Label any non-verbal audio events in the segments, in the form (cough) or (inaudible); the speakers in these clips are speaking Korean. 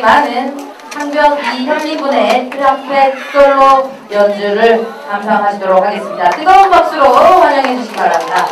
많은 한병 이현리군의 트럼펫 솔로 연주를 감상하시도록 하겠습니다. 뜨거운 박수로 환영해 주시기 바랍니다.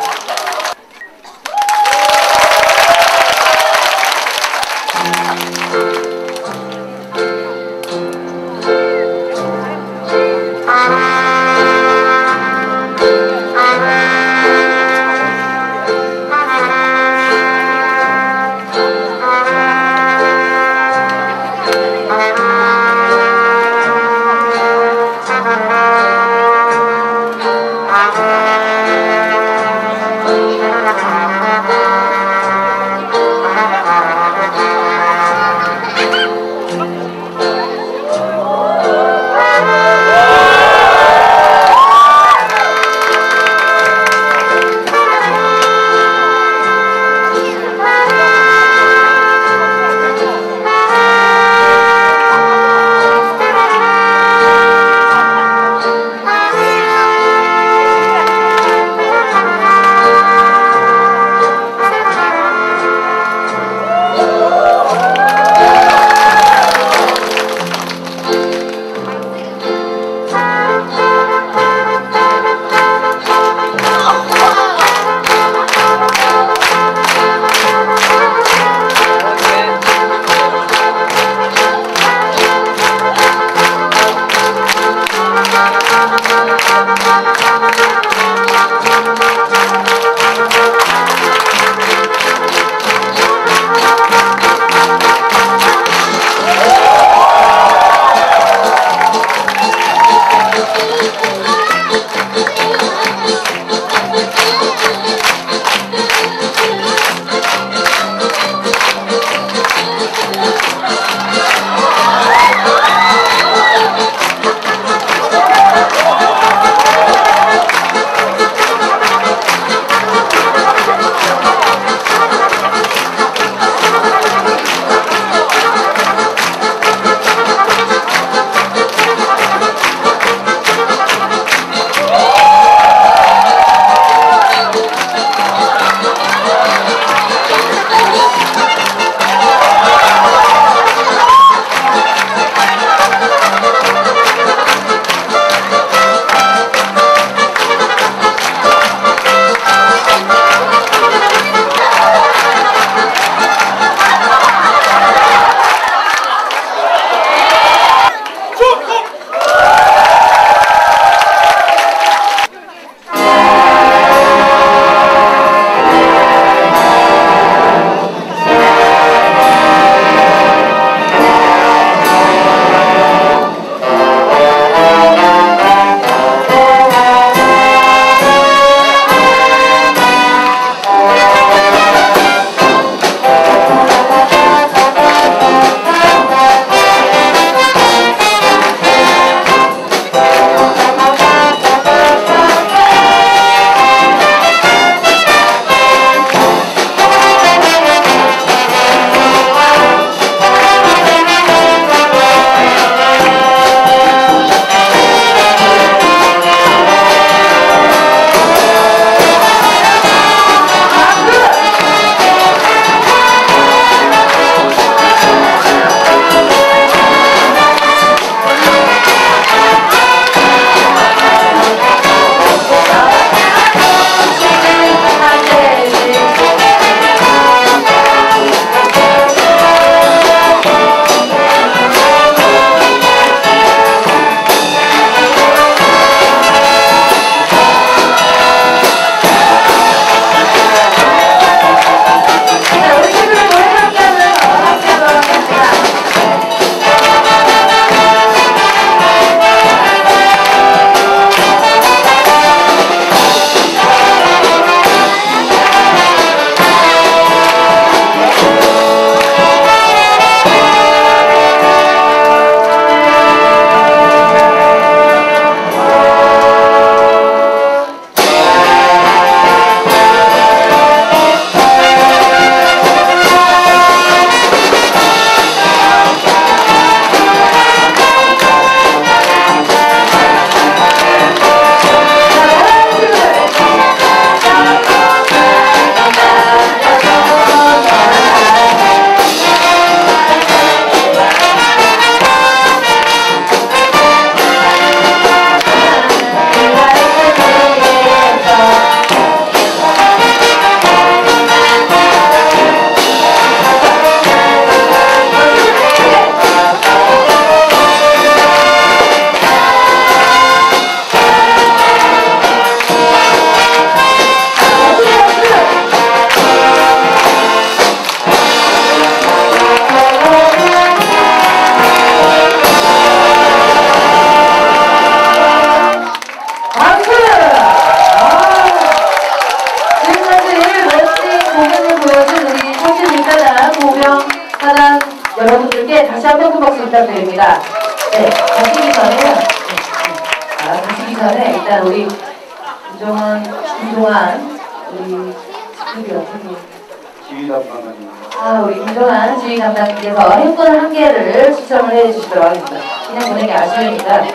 지휘답방입니다. 아, 우리 김종환 지휘 담당님께서 햄버거 한 개를 추첨을 해주시도록 하겠습니다. 그냥 보내기 아쉬우니까. 네.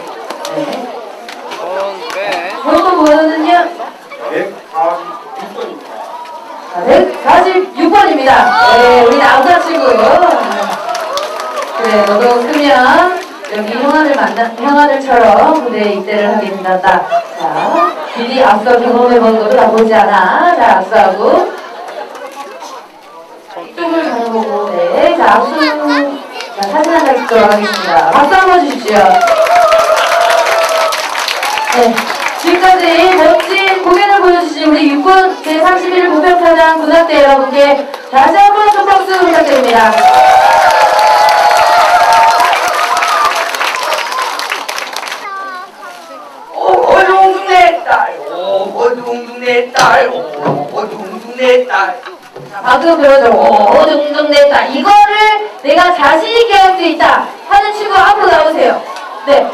번호 번호는요? 146번입니다. 자, 146번입니다. 네, 우리 남자친구. 그래, 너도 크면 여기 형아들 만나, 형아들처럼 무대에 입대를 하게 된단다. 자, 미리 앞서 경험해본 것도 나쁘지 않아. 자, 앞서하고. 이쪽을 가보고, 네. 자, 앞서. 자, 사진 한장 찍도록 하겠습니다. 박수 한번 주십시오. 네. 지금까지 멋진 공연을 보여주신 우리 육군 제31 보병사장 군악대 여러분께 다시 한번 큰 박수 부탁드립니다. 오동둥 내 딸, 딸, 오동둥 내 딸. 자, 방금 배워줘. 오, 냈다. 이거를 내가 자신있게 할 수 있다. 하는 친구 앞으로 나오세요. 네.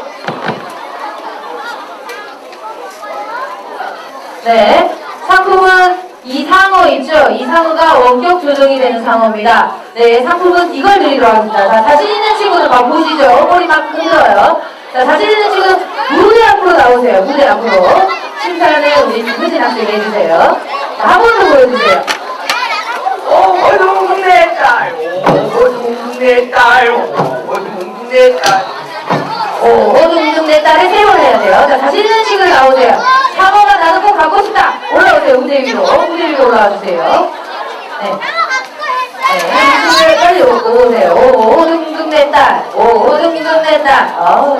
네. 상품은 이 상어 있죠? 이 상어가 원격 조정이 되는 상어입니다. 네, 상품은 이걸 드리도록 하겠습니다. 자, 자신 있는 친구들 막 보시죠? 머리 막 흔들어요. 자, 자신 있는 친구 무대 앞으로 나오세요. 무대 앞으로. 심사는 우리 김수진 학생이 해주세요. 자, 한 번 더 보여주세요. 내 딸, 오동둥 내 딸, 오동둥 내 딸. 오, 내 딸을 세번 해야 돼요. 자, 자신 있는 친구 나오세요. 상어가 나도 꼭 갖고 싶다. 올라오세요. 무대 위로. 무대 위로 올라와 주세요. 네. 네, 빨리 오세요. 오, 둥둥 내 딸. 오, 둥둥 내 딸. 어우,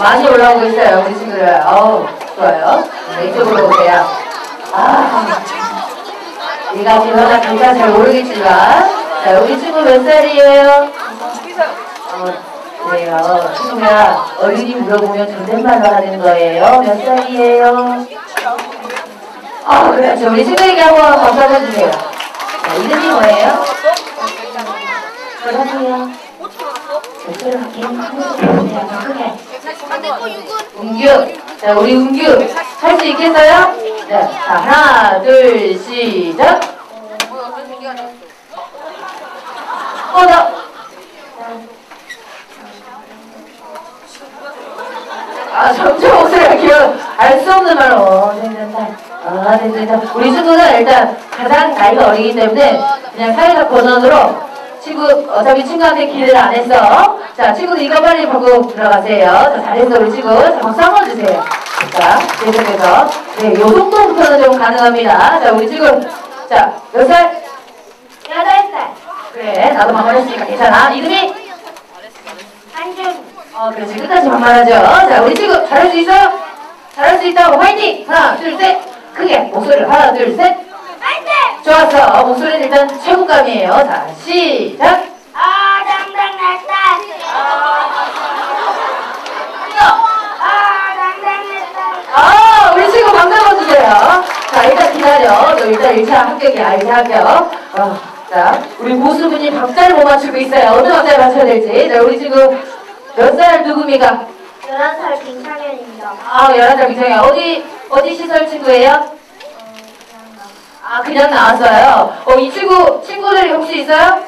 많이 올라오고 있어요. 우리 친구들. 어우, 좋아요. 네, 이쪽으로 오세요. 아, 네가 지나가 진짜 잘 모르겠지만. 자, 우리 친구 몇 살이에요? 어, 그래요. 친구야, 어린이 물어보면 존댓말로 하는 거예요. 몇 살이에요? 아, 그렇죠. 우리 친구에게 한번 박수 한번 주세요. 자, 이름이 뭐예요? 그러세요. 목소리 할게요. 크게. 은규. 자, 우리 은규. 할 수 있겠어요? 네. 자, 하나, 둘, 시작. 어, 나. 아, 점점 목소리가 길어. 알수 없는 말로. 어, 된다. 아, 된다. 우리 친구는 일단 가장 나이가 어리기 때문에 그냥 사회적 버전으로 친구, 어차피 친구한테 기대를 안 했어. 자, 친구들 이거 빨리 받고 들어가세요. 자, 잘했어, 우리 친구. 자, 박수 한 번 주세요. 자, 계속해서. 네, 요 정도부터는 좀 가능합니다. 자, 우리 친구. 자, 몇 살? 여덟 살. 그래, 나도 반말했으니까 괜찮아. 이름이? 한준. 어, 그렇지. 끝까지 반말하죠. 자, 우리 친구 잘할 수 있어요? 잘할 수 있다고 화이팅! 하나, 둘, 셋. 크게 목소리를 하나, 둘, 셋. 화이팅! 좋았어. 목소리는 일단 최고감이에요. 자, 시작. 아, 당당 내 딸. 아, 당당 내 딸. 아, 우리 친구 박수 한번 주세요. 자, 너 일단 1차 합격이야, 1차 합격. 어, 자, 우리 고수분이 박자를 못 맞추고 있어요. 어느 박자를 맞춰야 될지. 자, 우리 친구 몇살 누굽니까? 11살 김상현입니다. 아, 11살 미성이야. 어디, 어디 시설 친구예요? 아, 그냥 나왔어요. 어, 이 친구, 친구들이 혹시 있어요?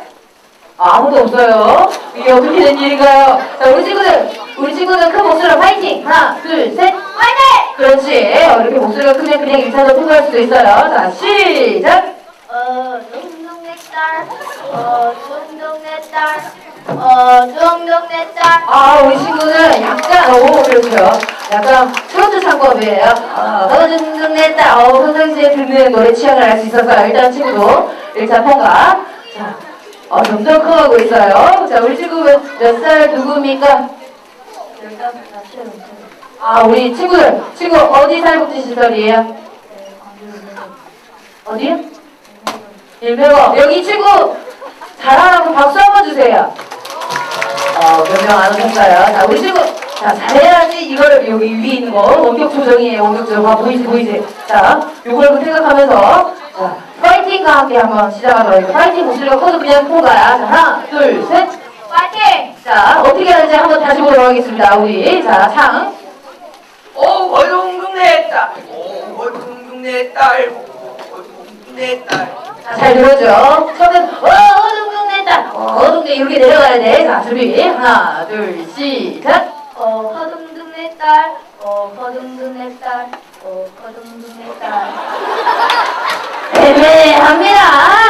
아, 아무도 없어요. 이게 어떻게 된 일인가요? 자, 우리 친구들, 우리 친구들 큰 목소리로 파이팅! 하나, 둘, 셋! 파이팅! 그렇지. 어, 이렇게 목소리가 크면 그냥 1차도 통과할 수도 있어요. 자, 시작! 어, 동동 내 딸. 어, 동동 내 딸. 어, 동동 내 딸. 아, 우리 친구는 약간, 오, 그렇죠. 약간 트로트 창법이에요. 어, 어둥둥 냈다. 어, 평상시에 듣는 노래 취향을 알 수 있어서 일단 친구 1차 통과. 자, 어, 점점 커가고 있어요. 자, 우리 친구 몇, 몇살 누굽니까? 아, 우리 친구들. 친구 어디 살복지 시설이에요? 어디요? 일명어. 여기 친구 잘하라고 박수 한번 주세요. 어, 몇명안 오셨어요. 자, 우리 친구. 자, 잘해야지 이걸 여기 위에 있는 거. 원격 조정이에요. 원격 조정. 아, 보이지, 보이지. 자, 요걸 생각하면서. 자, 파이팅과 함께 한번 시작하도록 하겠습니다. 파이팅 목소리가 커도 그냥 통과야. 자, 하나, 둘, 셋. 파이팅! 자, 어떻게 하는지 한번 다시 보도록 하겠습니다. 우리. 자, 상. 오 어둥둥 내딸 오 어둥둥 내딸 오 어둥둥 내딸 자, 잘 들어줘. 처음엔, 어, 냈다. 어, 어둥둥 이렇게 내려가야 돼. 자, 준비. 하나, 둘, 시작. 어, 허둥둥 내 딸, 어, 허둥둥 내 딸, 어, 허둥둥 내 딸. 애매합니다.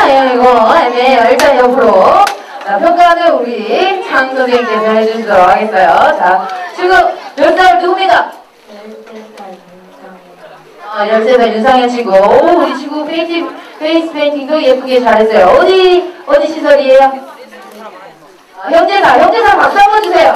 예, 이거 애매해요. 일단 옆으로. 자, 평가는 우리 장 선생님께서 해주시도록 하겠어요. 자, 지금 몇 살 누굽니까? 어, 13살 윤상현 친구. 오, 우리 친구 페이스, 페이스 페인팅도 예쁘게 잘했어요. 어디, 어디 시설이에요? 아, 현대사, 현대사 박수 한번 주세요.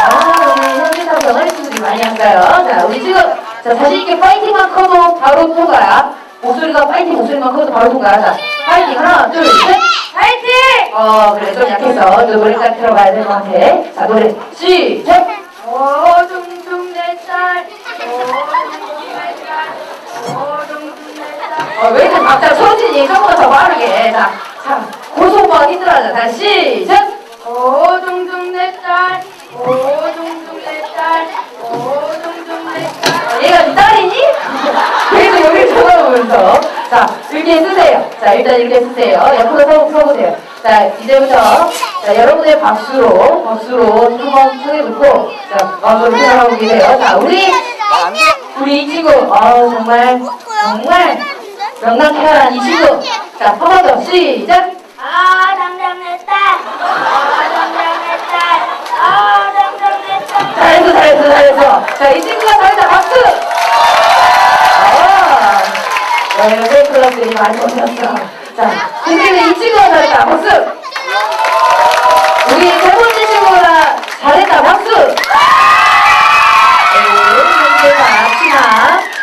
아, 우리 현대사 병아리 친구들이 많이 한가요? 자, 우리 지금, 자, 자신 있게 파이팅만 커도 바로 통과야. 목소리가 파이팅 목소리만 커도 바로 통과야. 자, 파이팅. 하나, 둘, 셋. 파이팅! 어, 그래, 좀 약해서 또 노래까지 들어가야 될 것 같아. 자, 노래, 시작! 허둥둥 내 딸, 어, 왜 이렇게 박자 서진이 조금만 더 빠르게. 자, 자, 고소가 힘들어하자. 자, 시작! 허둥둥 내 딸, 허둥둥 내 딸, 허둥둥 내 딸. 어, 얘가 네 딸이니? (laughs) 그래도 여기 쳐다보면서. 자, 이렇게 쓰세요. 자, 일단 이렇게 쓰세요. 옆으로 서, 서보세요. 자, 이제부터, 자, 여러분의 박수로, 박수로 한번 청해놓고, 자, 마음으로 생각하고 계세요. 자, 우리, 우리 이 친구, 어 정말, 정말, 명랑쾌활한 이 친구. 자, 한번 더, 시작! 아, 당장 내 딸, 아, 당장 내 딸, 아, 당장 내 딸. 잘했어, 잘했어, 잘했어. 자, 이 친구가 잘했다, 박수! 아, 네, 클럽들이 많이 오셨어. 자, 선생님, 이 친구가 잘했다, 박수! 우리 세 번째 친구가 잘했다, 박수! 네, 이제 마지막.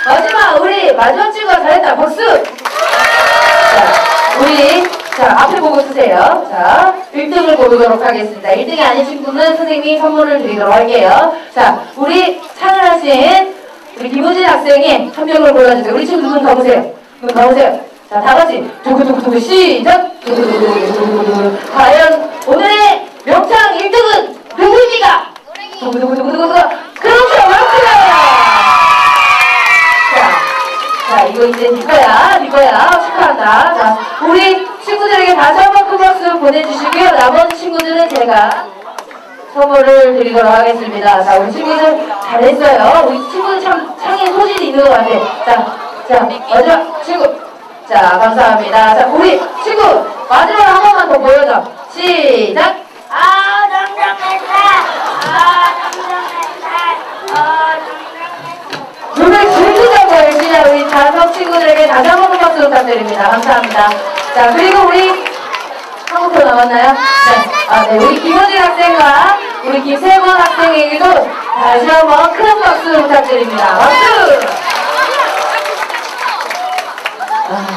마지막, 우리 마지막 친구가 잘했다, 박수! 자, 우리, 자, 쓰세요. 자, 1등을 고르도록 하겠습니다. 1등이 아닌 친구는 선생님이 선물을 드리도록 할게요. 자, 우리 상을 하신 우리 김우진 학생이 한 명을 골라주세요. 우리 친구 눈 감으세요. 눈 감으세요. 자, 다 같이 두구두구두구 시작! 두구두구두구두구 과연 오늘의 명창 1등은 누구입니까? 두구두구두구두구 그렇죠! 맞습니다! 자, 자, 이거 이제 네 거야. 축하한다. 자, 우리 친구들에게 다시 한번 큰 박수 보내주시고요. 나머지 친구들은 제가 선물을 드리도록 하겠습니다. 자, 우리 친구들 잘했어요. 우리 친구들 참 창에 소질이 있는 것 같아. 자, 자, 마지막 친구. 자, 감사합니다. 자, 우리 친구 마지막 한 번만 더 보여줘. 시작. 아, 딸, 아, 딸, 아, 즐기 친구들에게 다시 한 번 박수 부탁드립니다. 감사합니다. 자, 그리고 우리 한국 더 남았나요? 네. 아, 네. 우리 김효진 학생과 우리 김세권 학생에게도 다시 한번 큰 박수 부탁드립니다. 박수! 아.